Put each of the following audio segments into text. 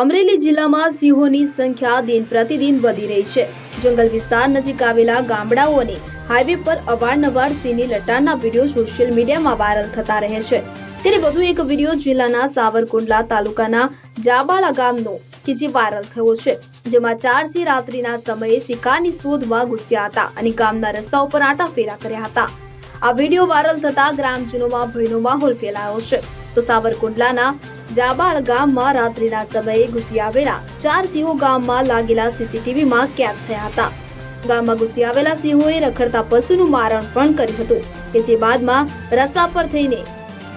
અમરેલી જિલ્લામાં સિંહોની સંખ્યા દિન પ્રતિદિન વધી રહી છે. જંગલ વિસ્તાર નજીક આવેલા ગામડાઓને હાઈવે પર અવારનવાર સિંહની લટારના વીડિયો સોશિયલ મીડિયામાં વાયરલ થતા રહે છે. ત્યારે વધુ એક વીડિયો જિલ્લાના સાવરકુંડલા તાલુકાના જાબાળા ગામનો કે જે વાયરલ થયો છે. જેમાં ચાર સિંહ રાત્રિના સમયે શિકારની શોધમાં ઘૂસ્યા હતા અને ગામના રસ્તા ઉપર આટા ફેરા કર્યા હતા. આ વીડિયો વાયરલ થતા ગ્રામજનોમાં ભયનો માહોલ ફેલાયો છે. તો સાવરકુંડલાના જાબાળ ગામમાં રાત્રિના સમયે ઘૂસી આવેલા ચાર સિંહો ગામમાં લાગેલા સીસીટીવીમાં કેદ થયા હતા. ગામમાં ઘૂસી આવેલા સિંહોએ રખડતા પશુનું મારણ પણ કર્યું હતું, કે જે બાદમાં રસ્તા પર થઈને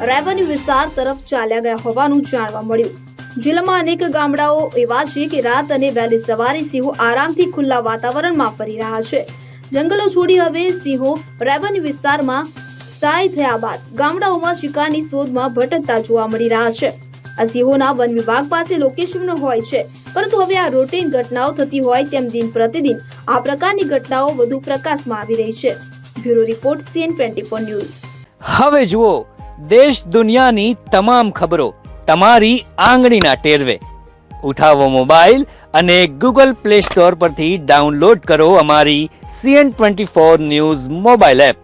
રેવન્યુ વિસ્તાર તરફ ચાલ્યા ગયા હોવાનું જાણવા મળ્યું. જિલ્લામાં અનેક ગામડાઓ એવા છે કે રાત અને વહેલી સવારે સિંહો આરામથી ખુલ્લા વાતાવરણમાં ફરી રહ્યા છે. જંગલો છોડી હવે સિંહો રેવન્યુ વિસ્તારમાં સ્થાયી થયા બાદ ગામડાઓમાં શિકારની શોધમાં ભટકતા જોવા મળી રહ્યા છે. આ સિંહોના વન વિભાગ પાસે લોકેશન હોય છે. પરંતુ હવે આ રૂટીન ઘટનાઓ થતી હોય તેમ દિન પ્રતિદિન આ પ્રકારની ઘટનાઓ વધુ પ્રકાશમાં આવી રહી છે. Bureau report CN twenty news. હવે જુઓ, દેશ દુનિયાની તમામ ખબરો તમારી આંગળીના ટેરવે. ઉઠાવો મોબાઈલ અને ગૂગલ પ્લે સ્ટોર પરથી ડાઉનલોડ કરો અમારી CN twenty four news mobile app.